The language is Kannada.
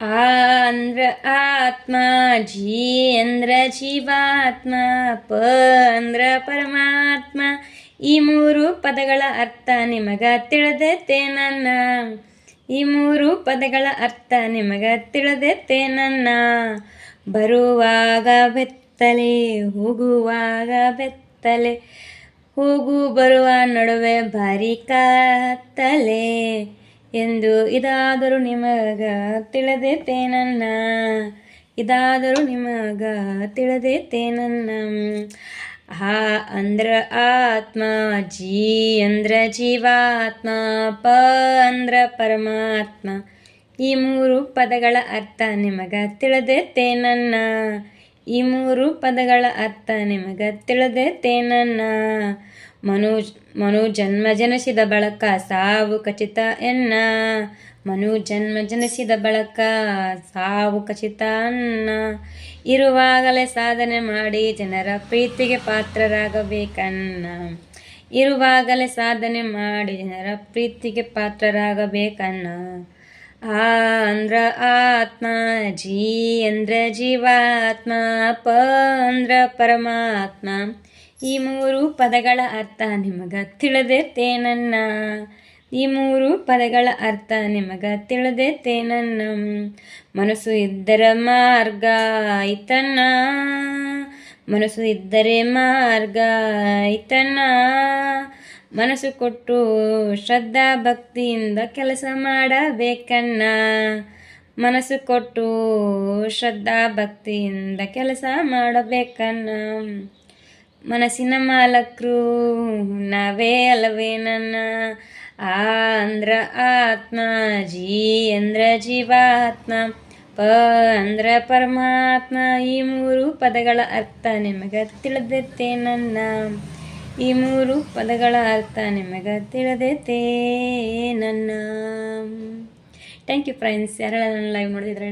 ಆ ಅಂದ್ರ ಆತ್ಮ ಜೀ ಅಂದ್ರ ಜೀವಾತ್ಮ ಪ ಅಂದ್ರ ಪರಮಾತ್ಮ, ಈ ಮೂರು ಪದಗಳ ಅರ್ಥ ನಿಮಗ ತಿಳಿದೈತೆ ನನ್ನ. ಈ ಮೂರು ಪದಗಳ ಅರ್ಥ ನಿಮಗ ತಿಳಿದೈತೆ ನನ್ನ. ಬರುವಾಗ ಬೆತ್ತಲೆ, ಹೋಗುವಾಗ ಬೆತ್ತಲೆ, ಹೋಗು ಬರುವ ನಡುವೆ ಭಾರಿ ಕತ್ತಲೆ ಎಂದು ಇದಾದರೂ ನಿಮಗ ತಿಳಿದೈತೆ ನನ್ನ. ಇದಾದರೂ ನಿಮಗ ತಿಳಿದೈತೆ ನನ್ನ. ಆ ಅಂದ್ರ ಆತ್ಮ, ಜೀ ಅಂದ್ರ ಜೀವಾತ್ಮ, ಪ ಅಂದ್ರ ಪರಮಾತ್ಮ. ಈ ಮೂರು ಪದಗಳ ಅರ್ಥ ನಿಮಗ ತಿಳಿದೈತೆ ನನ್ನ. ಈ ಮೂರು ಪದಗಳ ಅರ್ಥ ನಿಮಗ ತಿಳಿದೈತೆ ನನ್ನ. ಮನು ಮನು ಜನ್ಮ ಜನಿಸಿದ ಬಳಕ ಸಾವು ಖಚಿತ ಎನ್ನ? ಮನು ಜನ್ಮ ಜನಿಸಿದ ಬಳಕ ಸಾವು ಖಚಿತ ಅನ್ನ? ಇರುವಾಗಲೇ ಸಾಧನೆ ಮಾಡಿ ಜನರ ಪ್ರೀತಿಗೆ ಪಾತ್ರರಾಗಬೇಕನ್ನ? ಇರುವಾಗಲೇ ಸಾಧನೆ ಮಾಡಿ ಜನರ ಪ್ರೀತಿಗೆ ಪಾತ್ರರಾಗಬೇಕನ್ನ? ಆ ಅಂದ್ರ ಆತ್ಮ, ಜೀ ಅಂದ್ರ ಜೀವಾತ್ಮ, ಪ ಅಂದ್ರ ಪರಮಾತ್ಮ ಈ ಮೂರು ಪದಗಳ ಅರ್ಥ ನಿಮಗ ತಿಳಿದೈತೆ ತೇನನ್ನ ಈ ಮೂರು ಪದಗಳ ಅರ್ಥ ನಿಮಗ ತೇನನ್ನ ಮನಸ್ಸು ಇದ್ದರ ಮಾರ್ಗ ಐತನ್ನ ಮನಸ್ಸು ಇದ್ದರೆ ಮಾರ್ಗ ಐತನ್ನ ಮನಸ್ಸು ಕೊಟ್ಟು ಶ್ರದ್ಧಾ ಭಕ್ತಿಯಿಂದ ಕೆಲಸ ಮಾಡಬೇಕನ್ನ ಮನಸ್ಸು ಕೊಟ್ಟು ಶ್ರದ್ಧಾ ಭಕ್ತಿಯಿಂದ ಕೆಲಸ ಮಾಡಬೇಕನ್ನ ಮನಸ್ಸಿನ ಮಾಲಕರು ನಾವೇ ಅಲ್ಲವೇ ನನ್ನ ಆ ಅಂದ್ರ ಆತ್ಮ, ಜೀ ಅಂದ್ರ ಜೀವಾತ್ಮ, ಪ ಅಂದ್ರ ಪರಮಾತ್ಮ. ಈ ಮೂರು ಪದಗಳ ಅರ್ಥ ನಿಮಗೆ ತಿಳಿದೈತೆ ನನ್ನ. ಈ ಮೂರು ಪದಗಳ ಅರ್ಥ ನಿಮಗೆ ತಿಳಿದೈತೆ ನನ್ನ. ಥ್ಯಾಂಕ್ ಯು ಫ್ರೆಂಡ್ಸ್ ಯಾರೆಲ್ಲ ನನ್ನ ಲೈವ್ ನೋಡಿದ್ರೆ